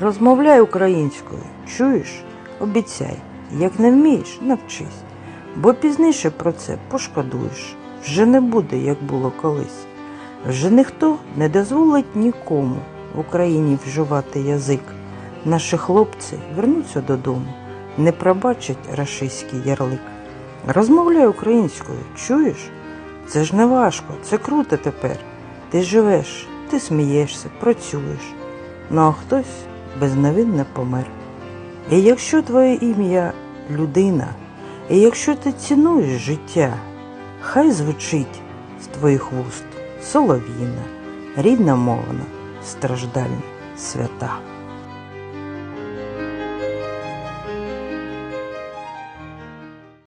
Розмовляй українською, чуєш? Обіцяй, як не вмієш, навчись, бо пізніше про це пошкодуєш. Вже не буде, як було колись. Вже ніхто не дозволить нікому в Україні вживати язик. Наші хлопці вернуться додому, не пробачать рашистський ярлик. Розмовляй українською, чуєш? Це ж не важко, це круто тепер. Ти живеш, ти смієшся, працюєш. Ну а хтось безневинно помер. І якщо твоє ім'я людина, і якщо ти цінуєш життя, хай звучить з твоїх вуст солов'їна, рідна мовна, страждальна, свята.